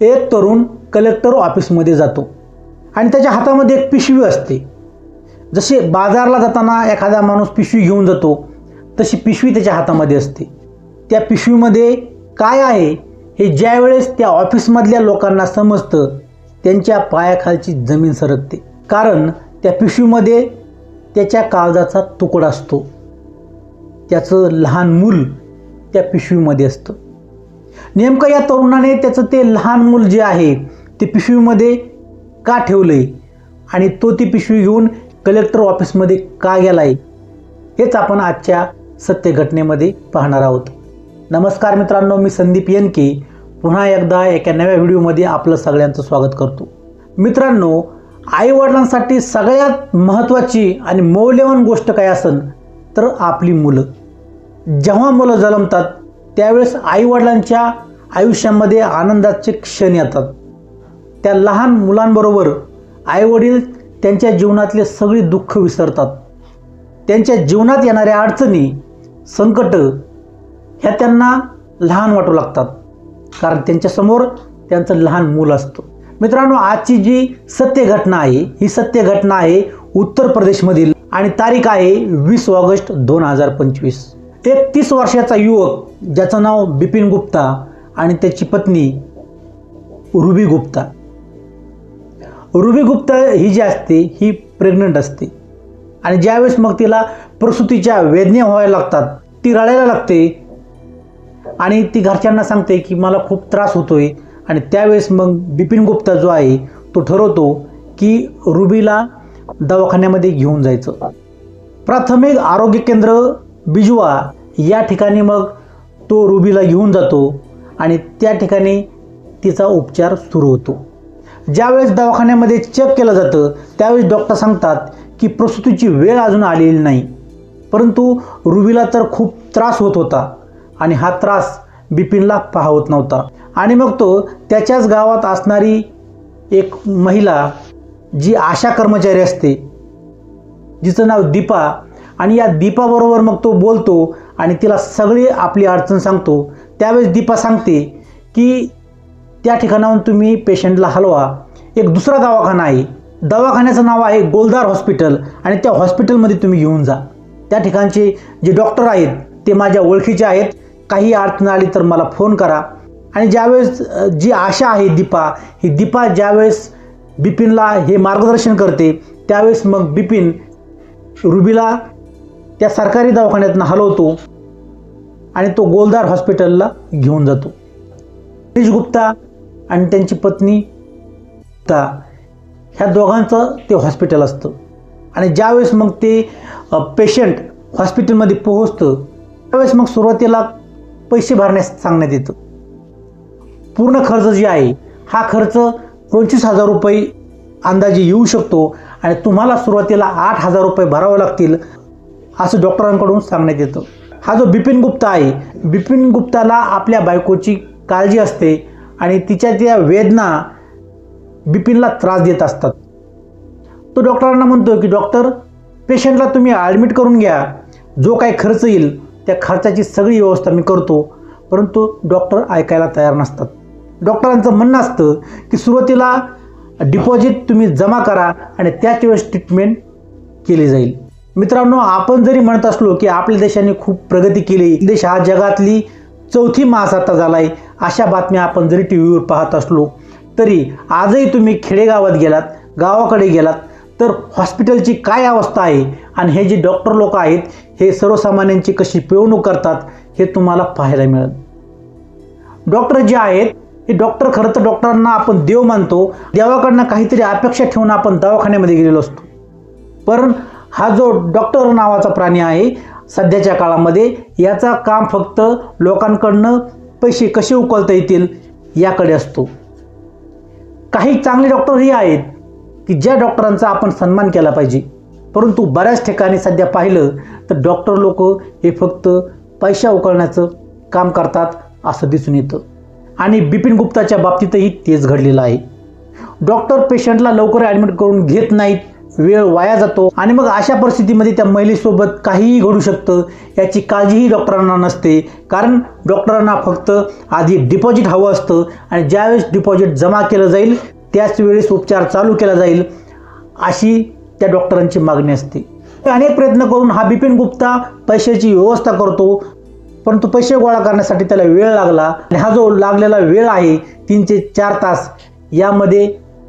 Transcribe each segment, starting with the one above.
एक तरुण कलेक्टर ऑफिसमध्ये जातो. आणि त्याच्या हातामध्ये एक पिशवी असते. जसे बाजारला जाताना एखादा माणूस पिशवी घेऊन जातो तशी पिशवी त्याच्या हातामध्ये असते. त्या पिशवीमध्ये काय आहे हे ज्यावेळेस त्या ऑफिसमधल्या लोकांना समजतं त्यांच्या पायाखालची जमीन सरकते. कारण त्या पिशवीमध्ये त्याच्या काळजाचा तुकडा असतो. त्याचं लहान मूल त्या पिशवीमध्ये असतं. नेमकं या तरुणाने त्याचं ते लहान मूल जे आहे ते पिशवीमध्ये का ठेवलं आहे आणि तो ती पिशवी घेऊन कलेक्टर ऑफिसमध्ये का गेला आहे हेच आपण आजच्या सत्य घटनेमध्ये पाहणार आहोत. नमस्कार मित्रांनो मी संदीप येनके. पुन्हा एकदा एका नव्या व्हिडिओमध्ये आपलं सगळ्यांचं स्वागत करतो. मित्रांनो आईवडिलांसाठी सगळ्यात महत्त्वाची आणि मौल्यवान गोष्ट काय असन तर आपली मुलं. जेव्हा मुलं जन्मतात त्यावेळेस आईवडिलांच्या आयुष्यामध्ये आनंदाचे क्षण येतात. त्या लहान मुलांबरोबर आईवडील त्यांच्या जीवनातले सगळी दुःख विसरतात. त्यांच्या जीवनात येणाऱ्या अडचणी संकट ह्या त्यांना लहान वाटू लागतात. कारण त्यांच्यासमोर त्यांचं लहान मूल असतं. मित्रांनो आजची जी सत्य घटना आहे ही सत्य घटना आहे उत्तर प्रदेशमधील आणि तारीख आहे वीस ऑगस्ट दोन हजार पंचवीस. एक तीस वर्षाचा युवक ज्याचं नाव बिपिन गुप्ता आणि त्याची पत्नी रुबी गुप्ता. रुबी गुप्ता ही जी असते ही प्रेग्नंट असते. आणि ज्यावेळेस मग तिला प्रसूतीच्या वेदना व्हायला लागतात ती रडायला लागते. आणि ती घरच्यांना सांगते की मला खूप त्रास होतो आहे आणि त्यावेळेस मग बिपिन गुप्ता जो आहे तो ठरवतो की रुबीला दवाखान्यामध्ये घेऊन जायचं. प्राथमिक आरोग्य केंद्र बिजवा या ठिकाणी मग तो रुबीला घेऊन जातो. आणि त्या ठिकाणी तिचा उपचार सुरू होतो. ज्यावेळेस दवाखान्यामध्ये चेक केलं जातं त्यावेळेस डॉक्टर सांगतात की प्रसूतीची वेळ अजून आलेली नाही. परंतु रुबीला तर खूप त्रास होत होता आणि हा त्रास बिपिनला पाहवत नव्हता. आणि मग तो त्याच्याच गावात असणारी एक महिला जी आशा कर्मचारी असते जिचं नाव दीपा. आणि या दीपाबरोबर मग तो बोलतो आणि तिला सगळी आपली अडचण सांगतो. त्यावेळेस दीपा सांगते की त्या ठिकाणाहून तुम्ही पेशंटला हलवा. एक दुसरा दवाखाना आहे. दवाखान्याचं नाव आहे गोलदार हॉस्पिटल आणि त्या हॉस्पिटलमध्ये तुम्ही घेऊन जा. त्या ठिकाणचे जे डॉक्टर आहेत ते माझ्या ओळखीचे आहेत. काही अडचण आली तर मला फोन करा. आणि ज्यावेळेस जी आशा आहे दीपा ही दीपा ज्यावेळेस बिपिनला हे मार्गदर्शन करते त्यावेळेस मग बिपिन रुबीला त्या सरकारी दवाखान्यातनं हलवतो. आणि तो गोलदार हॉस्पिटलला घेऊन जातो. हरीश गुप्ता आणि त्यांची पत्नी गुप्ता ह्या दोघांचं ते हॉस्पिटल असतं. आणि ज्यावेळेस मग ते पेशंट हॉस्पिटलमध्ये पोहोचतं त्यावेळेस मग सुरुवातीला पैसे भरण्यास सांगण्यात येतं. पूर्ण खर्च जे आहे हा खर्च पंचवीस हजार रुपये अंदाजे येऊ शकतो आणि तुम्हाला सुरुवातीला आठ हजार रुपये भरावे लागतील असं डॉक्टरांकडून सांगण्यात येतं. हा जो बिपिन गुप्ता आहे बिपिन गुप्ताला आपल्या बायकोची काळजी असते आणि तिच्या त्या वेदना बिपिनला त्रास देत असतात. तो डॉक्टरांना म्हणतो की डॉक्टर पेशंटला तुम्ही ॲडमिट करून घ्या. जो काही खर्च येईल त्या खर्चाची सगळी व्यवस्था मी करतो. परंतु डॉक्टर ऐकायला तयार नसतात. डॉक्टरांचं म्हणणं असतं की सुरुवातीला डिपॉझिट तुम्ही जमा करा आणि त्याच वेळेस ट्रीटमेंट केली जाईल. मित्रांनो आपण जरी म्हणत असलो की आपल्या देशाने खूप प्रगती केली देश हा जगातली चौथी महासत्ता झाला आहे अशा बातम्या आपण जरी टी व्हीवर पाहत असलो तरी आजही तुम्ही खेडेगावात गेलात गावाकडे गेलात तर हॉस्पिटलची काय अवस्था आहे आणि हे जे डॉक्टर लोक आहेत हे सर्वसामान्यांची कशी पिळवणूक करतात हे तुम्हाला पाहायला मिळत डॉक्टर जे आहेत हे डॉक्टर खरं तर डॉक्टरांना आपण देव मानतो देवाकडनं काहीतरी अपेक्षा ठेवून आपण दवाखान्यामध्ये गेलेलो असतो. पण हा जो डॉक्टर नावाचा प्राणी आहे सध्याच्या काळामध्ये याचा काम फक्त लोकांकडनं पैसे कसे उकलता येतील याकडे असतो. काही चांगले डॉक्टरही आहेत की ज्या डॉक्टरांचा आपण सन्मान केला पाहिजे. परंतु बऱ्याच ठिकाणी सध्या पाहिलं तर डॉक्टर लोक हे फक्त पैसा उकळण्याचं काम करतात असं दिसून येतं. आणि बिपिन गुप्ताच्या बाबतीतही तेच घडलेलं आहे. डॉक्टर पेशंटला लवकर ॲडमिट करून घेत नाहीत वेळ वाया जातो आणि मग अशा परिस्थितीमध्ये त्या महिलेसोबत काहीही घडू शकतं याची काळजीही डॉक्टरांना नसते. कारण डॉक्टरांना फक्त आधी डिपॉझिट हवं असतं आणि ज्यावेळेस डिपॉझिट जमा केलं जाईल त्याच वेळेस उपचार चालू केला जाईल अशी त्या डॉक्टरांची मागणी असते. अनेक प्रयत्न करून हा बिपिन गुप्ता पैशाची व्यवस्था करतो परंतु पैसे गोळा करण्यासाठी त्याला वेळ लागला आणि हा जो लागलेला वेळ आहे तीन ते चार तास यामध्ये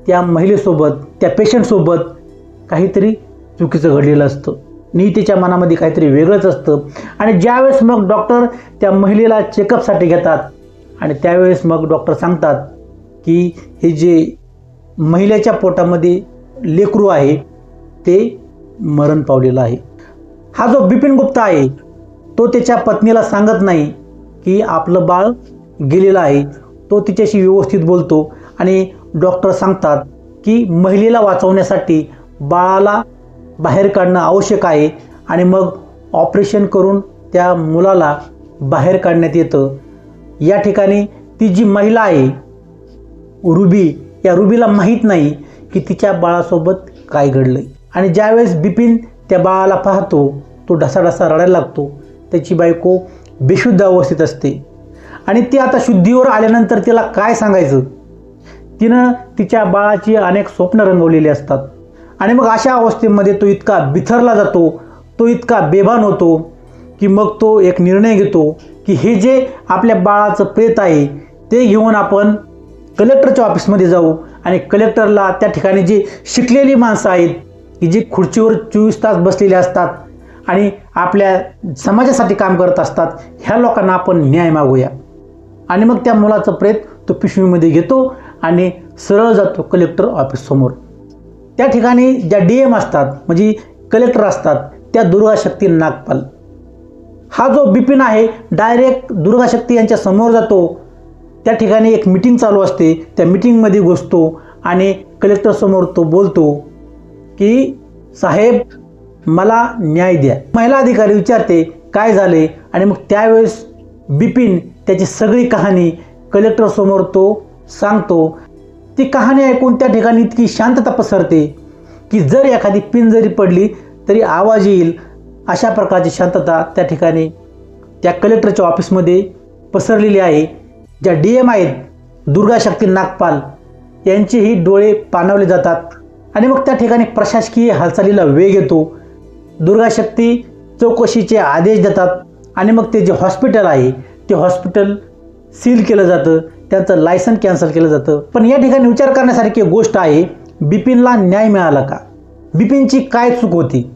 त्या महिलेसोबत त्या पेशंटसोबत काहीतरी चुकीचं घडलेलं असतं. नीतीच्या मनामध्ये काहीतरी वेगळंच असतं. आणि ज्यावेळेस मग डॉक्टर त्या महिलेला चेकअपसाठी घेतात आणि त्यावेळेस मग डॉक्टर सांगतात की हे जे महिलेच्या पोटामध्ये लेकरू आहे ते मरण पावलेलं आहे. हा जो बिपिन गुप्ता आहे तो त्याच्या पत्नीला सांगत नाही की आपलं बाळ गेलेलं आहे. तो तिच्याशी व्यवस्थित बोलतो आणि डॉक्टर सांगतात की महिलेला वाचवण्यासाठी बाळाला बाहेर काढणं आवश्यक आहे आणि मग ऑपरेशन करून त्या मुलाला बाहेर काढण्यात येतं. या ठिकाणी ती जी महिला आहे रुबी या रुबीला माहीत नाही की तिच्या बाळासोबत काय घडलं आणि ज्यावेळेस बिपिन त्या बाळाला पाहतो तो ढसाढसा रडायला लागतो. त्याची बायको बेशुद्ध अवस्थेत असते. आणि ती आता शुद्धीवर आल्यानंतर तिला काय सांगायचं? तिनं तिच्या बाळाची अनेक स्वप्न रंगवलेली असतात. आणि मग अशा अवस्थेमध्ये तो इतका बिथरला जातो तो इतका बेभान होतो की मग तो एक निर्णय घेतो की हे जे आपल्या बाळाचं प्रेत आहे ते घेऊन आपण कलेक्टरच्या ऑफिसमध्ये जाऊ आणि कलेक्टरला त्या ठिकाणी जी शिकलेली माणसं आहेत की जी खुर्चीवर चोवीस तास बसलेली असतात आणि आपल्या समाजासाठी काम करत असतात ह्या लोकांना आपण न्याय मागूया. आणि मग त्या मुलाचं प्रेत तो पिशवीमध्ये घेतो आणि सरळ जातो कलेक्टर ऑफिससमोर. त्या ठिकाणी ज्या डी एम असतात म्हणजे कलेक्टर असतात त्या दुर्गाशक्ती नागपाल. हा जो बिपिन आहे डायरेक्ट दुर्गाशक्ती यांच्या समोर जातो. त्या ठिकाणी एक मिटिंग चालू असते. त्या मिटिंगमध्ये घुसतो आणि कलेक्टरसमोर तो बोलतो की साहेब मला न्याय द्या. महिला अधिकारी विचारते काय झाले? आणि मग त्यावेळेस बिपिन त्याची सगळी कहाणी कलेक्टरसमोर तो सांगतो. ती कहाणी ऐकून त्या ठिकाणी इतकी शांतता पसरते की जर एखादी पिन जरी पडली तरी आवाज येईल. अशा प्रकारची शांतता त्या ठिकाणी त्या कलेक्टरच्या ऑफिसमध्ये पसरलेली आहे. ज्या डी एम आहेत दुर्गाशक्ती नागपाल यांचेही डोळे पाणवले जातात. आणि मग त्या ठिकाणी प्रशासकीय हालचालीला वेग येतो. दुर्गाशक्ती चौकशीचे आदेश देतात. आणि मग ते जे हॉस्पिटल आहे ते हॉस्पिटल सील केलं जातं. त्यांचं लायसन कॅन्सल केलं जातं. पण या ठिकाणी विचार करण्यासारखी एक गोष्ट आहे बिपिनला न्याय मिळाला का? बिपिनची काय चूक होती?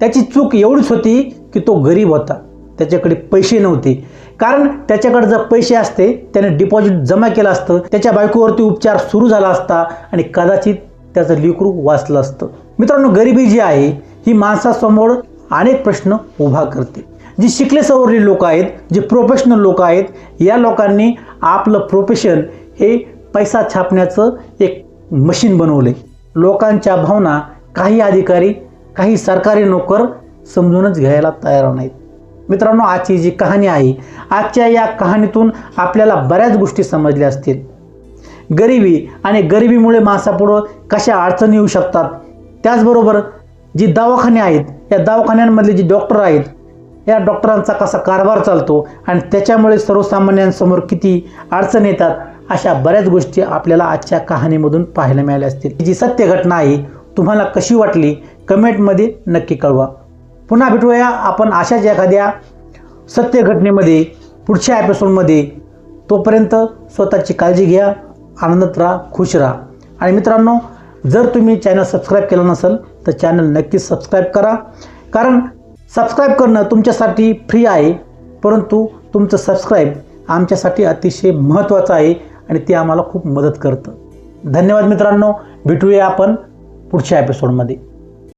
त्याची चूक एवढीच होती की तो गरीब होता. त्याच्याकडे पैसे नव्हते. कारण त्याच्याकडे जर पैसे असते त्याने डिपॉझिट जमा केलं असतं त्याच्या बायकोवरती उपचार सुरू झाला असता आणि कदाचित त्याचं लिकरू वाचलं असतं. मित्रांनो गरिबी जी आहे ही माणसासमोर अनेक प्रश्न उभा करते. जी शिकले सवरलेली लोक आहेत जे प्रोफेशनल लोक आहेत या लोकांनी आपलं प्रोफेशन हे पैसा छापण्याचं एक मशीन बनवले लोकांच्या भावना काही अधिकारी काही सरकारी नोकर समजूनच घ्यायला तयार नाहीत. मित्रांनो आजची जी कहाणी आहे आजच्या या कहाणीतून आपल्याला बऱ्याच गोष्टी समजल्या असतील. गरिबी आणि गरिबीमुळे माणसापुढं कशा अडचणी येऊ शकतात? त्याचबरोबर जी दवाखाने आहेत या दवाखान्यांमधले जे डॉक्टर आहेत या डॉक्टरांचा कसा कारभार चालतो आणि त्याच्यामुळे सर्वसामान्यांसमोर किती अडचण येतात अशा बऱ्याच गोष्टी आपल्याला आजच्या कहाणीमधून पाहायला मिळाल्या असतील. जी सत्य घटना आहे तुम्हाला कशी वाटली? कमेंटमध्ये नक्की कळवा. पुन्हा भेटूया आपण अशाच एखाद्या सत्य घटनेमध्ये पुढच्या एपिसोडमध्ये तोपर्यंत स्वतःची काळजी घ्या आनंदात राहा खुश राहा. आणि मित्रांनो जर तुम्ही चॅनल सबस्क्राईब केलं नसेल तर चॅनल नक्कीच सबस्क्राईब करा. कारण सबस्क्राईब करणं तुमच्यासाठी फ्री आहे. परंतु तुमचं सबस्क्राईब आमच्यासाठी अतिशय महत्त्वाचं आहे आणि ते आम्हाला खूप मदत करतं. धन्यवाद मित्रांनो. भेटूया आपण पुढच्या एपिसोडमध्ये